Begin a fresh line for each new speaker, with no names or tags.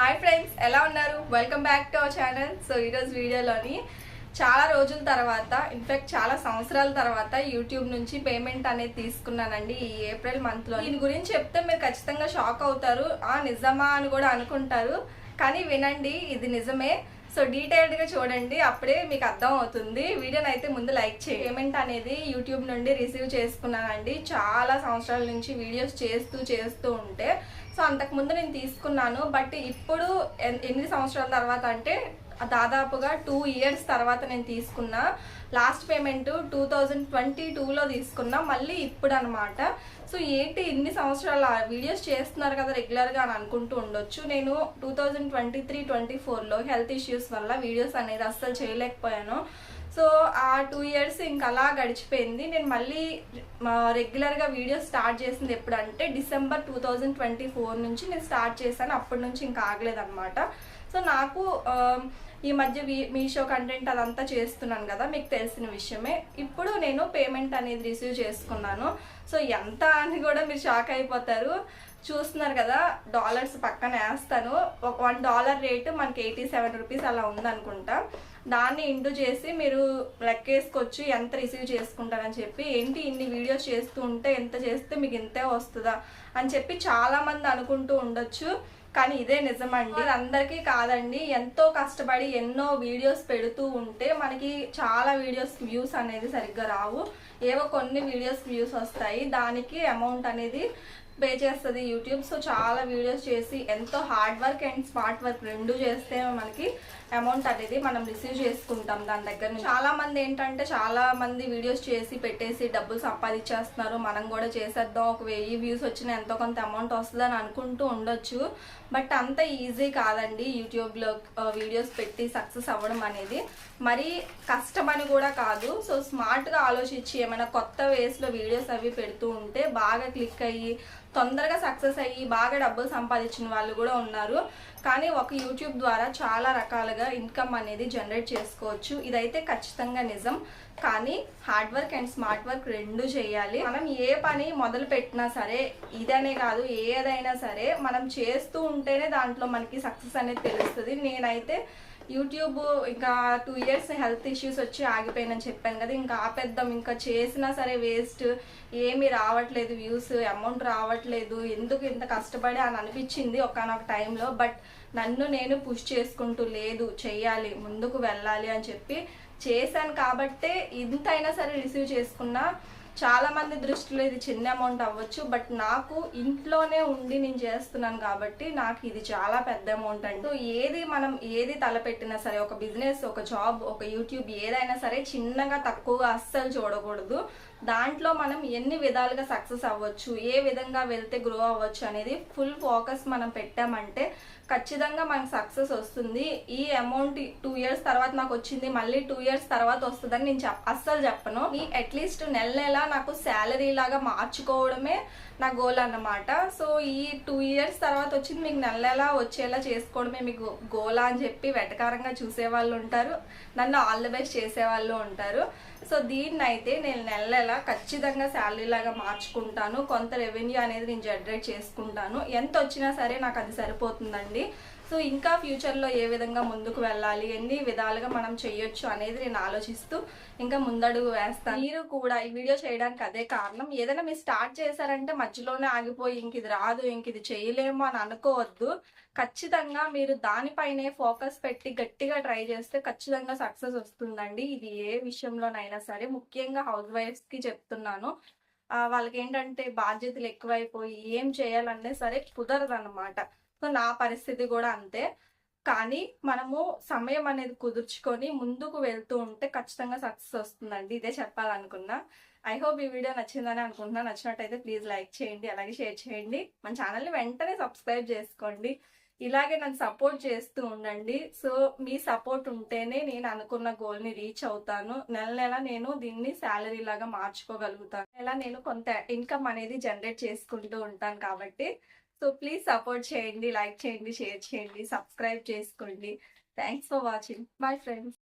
Hi friends ఎలా ఉన్నారు? Welcome back to our channel so ఈరోజు వీడియోలోని చాలా రోజుల తర్వాత ఇన్ఫ్యాక్ట్ చాలా సంవత్సరాల తర్వాత యూట్యూబ్ నుంచి పేమెంట్ అనేది తీసుకున్నానండి ఈ ఏప్రిల్ మంత్లో దీని గురించి చెప్తే మీరు ఖచ్చితంగా షాక్ అవుతారు. ఆ నిజమా అని కూడా అనుకుంటారు. కానీ వినండి ఇది నిజమే. సో డీటెయిల్డ్గా చూడండి అప్పుడే మీకు అర్థం అవుతుంది. వీడియోని అయితే ముందు లైక్ చేయి పేమెంట్ అనేది యూట్యూబ్ నుండి రిసీవ్ చేసుకున్నానండి. చాలా సంవత్సరాల నుంచి వీడియోస్ చేస్తూ చేస్తూ ఉంటే. సో అంతకుముందు నేను తీసుకున్నాను. బట్ ఇప్పుడు ఎనిమిది సంవత్సరాల తర్వాత అంటే దాదాపుగా టూ ఇయర్స్ తర్వాత నేను తీసుకున్నా. Last payment two thousand twenty టూలో తీసుకున్నా. మళ్ళీ ఇప్పుడు అనమాట సో ఏంటి ఇన్ని సంవత్సరాలు వీడియోస్ చేస్తున్నారు కదా రెగ్యులర్గా అని అనుకుంటూ ఉండొచ్చు. నేను two thousand twenty three twenty ఫోర్లో హెల్త్ ఇష్యూస్ వల్ల వీడియోస్ అనేది అస్సలు చేయలేకపోయాను. సో ఆ టూ ఇయర్స్ ఇంకా అలా గడిచిపోయింది. నేను మళ్ళీ రెగ్యులర్గా వీడియోస్ స్టార్ట్ చేసింది ఎప్పుడంటే December two thousand twenty four నుంచి నేను స్టార్ట్ చేశాను. అప్పటి నుంచి ఇంకా ఆగలేదన్నమాట సో నాకు ఈ మధ్య మీషో కంటెంట్ అదంతా చేస్తున్నాను కదా మీకు తెలిసిన విషయమే. ఇప్పుడు నేను పేమెంట్ అనేది రిసీవ్ చేసుకున్నాను. సో ఎంత అని కూడా మీరు షాక్ అయిపోతారు. చూస్తున్నారు కదా డాలర్స్ పక్కన వేస్తాను. ఒక వన్ డాలర్ రేటు మనకి ఎయిటీ సెవెన్ రూపీస్ అలా ఉందనుకుంటా. దాన్ని ఇంటూ చేసి మీరు లెక్కేసుకొచ్చి ఎంత రిసీవ్ చేసుకుంటారని చెప్పి ఏంటి ఇన్ని వీడియోస్ చేస్తూ ఉంటే ఎంత చేస్తే మీకు ఇంతే వస్తుందా అని చెప్పి చాలా మంది అనుకుంటూ ఉండొచ్చు. కానీ ఇదే నిజమండి. అందరికీ కాదండి ఎంతో కష్టపడి ఎన్నో వీడియోస్ పెడుతూ ఉంటే మనకి చాలా వీడియోస్ వ్యూస్ అనేది సరిగ్గా రావు. ఏవో కొన్ని వీడియోస్ వ్యూస్ వస్తాయి. దానికి అమౌంట్ అనేది పే చేస్తుంది యూట్యూబ్ సో చాలా వీడియోస్ చేసి ఎంతో hard work and smart work రెండు చేస్తే మనకి అమౌంట్ అనేది మనం రిసీవ్ చేసుకుంటాం దాని దగ్గర నుంచి. చాలా మంది ఏంటంటే చాలా మంది వీడియోస్ చేసి పెట్టేసి డబ్బులు సంపాదించేస్తున్నారు. మనం కూడా చేసేద్దాం. ఒక వెయ్యి వ్యూస్ వచ్చిన ఎంతో కొంత అమౌంట్ వస్తుందని అనుకుంటూ ఉండొచ్చు. బట్ అంత ఈజీ కాదండి యూట్యూబ్లో వీడియోస్ పెట్టి సక్సెస్ అవ్వడం అనేది. మరీ కష్టమని కూడా కాదు. సో స్మార్ట్గా ఆలోచించి ఏమైనా కొత్త వేస్లో వీడియోస్ అవి పెడుతూ ఉంటే బాగా క్లిక్ అయ్యి తొందరగా సక్సెస్ అయ్యి బాగా డబ్బులు సంపాదించిన వాళ్ళు కూడా ఉన్నారు. కానీ ఒక యూట్యూబ్ ద్వారా చాలా రకాలుగా ఇన్కమ్ అనేది జనరేట్ చేసుకోవచ్చు. ఇదైతే ఖచ్చితంగా నిజం. కానీ hard work and smart work రెండు చేయాలి. మనం ఏ పని మొదలు పెట్టినా సరే ఇదనే కాదు ఏదైనా సరే మనం చేస్తూ ఉంటేనే దాంట్లో మనకి సక్సెస్ అనేది తెలుస్తుంది. నేనైతే యూట్యూబ్ ఇంకా టూ ఇయర్స్ హెల్త్ ఇష్యూస్ వచ్చి ఆగిపోయినని చెప్పాను కదా. ఇంకా ఆపేద్దాం. ఇంకా చేసినా సరే వేస్ట్. ఏమీ రావట్లేదు వ్యూస్ అమౌంట్ రావట్లేదు. ఎందుకు ఇంత కష్టపడి అని అనిపించింది ఒకనొక టైంలో. బట్ నన్ను నేను పుష్ చేసుకుంటూ లేదు. చెయ్యాలి. ముందుకు వెళ్ళాలి అని చెప్పి చేశాను కాబట్టే ఇంతైనా సరే రిసీవ్ చేసుకున్నా. చాలా మంది దృష్టిలో ఇది చిన్న అమౌంట్ అవ్వచ్చు బట్ నాకు ఇంట్లోనే ఉండి నేను చేస్తున్నాను కాబట్టి నాకు ఇది చాలా పెద్ద అమౌంట్ అండి. సో ఏది మనం ఏది తలపెట్టినా సరే ఒక బిజినెస్ ఒక జాబ్ ఒక యూట్యూబ్ ఏదైనా సరే చిన్నగా తక్కువగా అస్సలు చూడకూడదు. దాంట్లో మనం ఎన్ని విధాలుగా సక్సెస్ అవ్వచ్చు ఏ విధంగా వెళ్తే గ్రో అవ్వచ్చు అనేది ఫుల్ ఫోకస్ మనం పెట్టామంటే ఖచ్చితంగా మనకు సక్సెస్ వస్తుంది. ఈ అమౌంట్ టూ ఇయర్స్ తర్వాత నాకు వచ్చింది మళ్ళీ టూ ఇయర్స్ తర్వాత వస్తుందని నేను చెప్ అస్సలు చెప్పను. ఈ అట్లీస్ట్ నెల నెల నాకు శాలరీ లాగా మార్చుకోవడమే నా గోల్ అన్నమాట. సో ఈ టూ ఇయర్స్ తర్వాత వచ్చింది మీకు నెల నెల వచ్చేలా చేసుకోవడమే మీకు గోలా అని చెప్పి వెటకారంగా చూసే వాళ్ళు ఉంటారు. నన్ను ఆల్ ద బెస్ట్ చేసే వాళ్ళు ఉంటారు. సో దీన్ని అయితే నేను నెల నెల ఖచ్చితంగా శాలరీ లాగా మార్చుకుంటాను. కొంత రెవెన్యూ అనేది నేను జనరేట్ చేసుకుంటాను. ఎంత వచ్చినా సరే నాకు అది సరిపోతుందండి. సో ఇంకా ఫ్యూచర్లో ఏ విధంగా ముందుకు వెళ్ళాలి ఎన్ని విధాలుగా మనం చేయొచ్చు అనేది నేను ఆలోచిస్తూ ఇంకా ముందడుగు వేస్తాను. మీరు కూడా ఈ వీడియో చేయడానికి అదే కారణం. ఏదైనా మీరు స్టార్ట్ చేశారంటే మధ్యలోనే ఆగిపోయి ఇంక ఇది రాదు ఇంక ఇది చేయలేము అని అనుకోవద్దు. ఖచ్చితంగా మీరు దానిపైనే ఫోకస్ పెట్టి గట్టిగా ట్రై చేస్తే ఖచ్చితంగా సక్సెస్ వస్తుందండి. ఇది ఏ విషయంలోనైనా సరే. ముఖ్యంగా హౌస్ వైఫ్స్కి చెప్తున్నాను. వాళ్ళకి ఏంటంటే బాధ్యతలు ఎక్కువైపోయి ఏం చేయాలన్నా సరే కుదరదన్నమాట. సో నా పరిస్థితి కూడా అంతే. కానీ మనము సమయం అనేది కుదుర్చుకొని ముందుకు వెళ్తూ ఉంటే ఖచ్చితంగా సక్సెస్ వస్తుందండి. ఇదే చెప్పాలనుకున్నా. ఐ హోప్ ఈ వీడియో నచ్చిందని అనుకుంటున్నా. నచ్చినట్టయితే ప్లీజ్ లైక్ చేయండి అలాగే షేర్ చేయండి. మన ఛానల్ని వెంటనే సబ్స్క్రైబ్ చేసుకోండి. ఇలాగే నన్ను సపోర్ట్ చేస్తూ ఉండండి. సో మీ సపోర్ట్ ఉంటేనే నేను అనుకున్న గోల్ని రీచ్ అవుతాను. నెల నెల నేను దీన్ని శాలరీ లాగా మార్చుకోగలుగుతాను. ఇలా నేను కొంత ఇన్కమ్ అనేది జనరేట్ చేసుకుంటూ ఉంటాను కాబట్టి సో ప్లీజ్ సపోర్ట్ చేయండి లైక్ చేయండి షేర్ చేయండి సబ్స్క్రైబ్ చేసుకోండి. Thanks for watching bye friends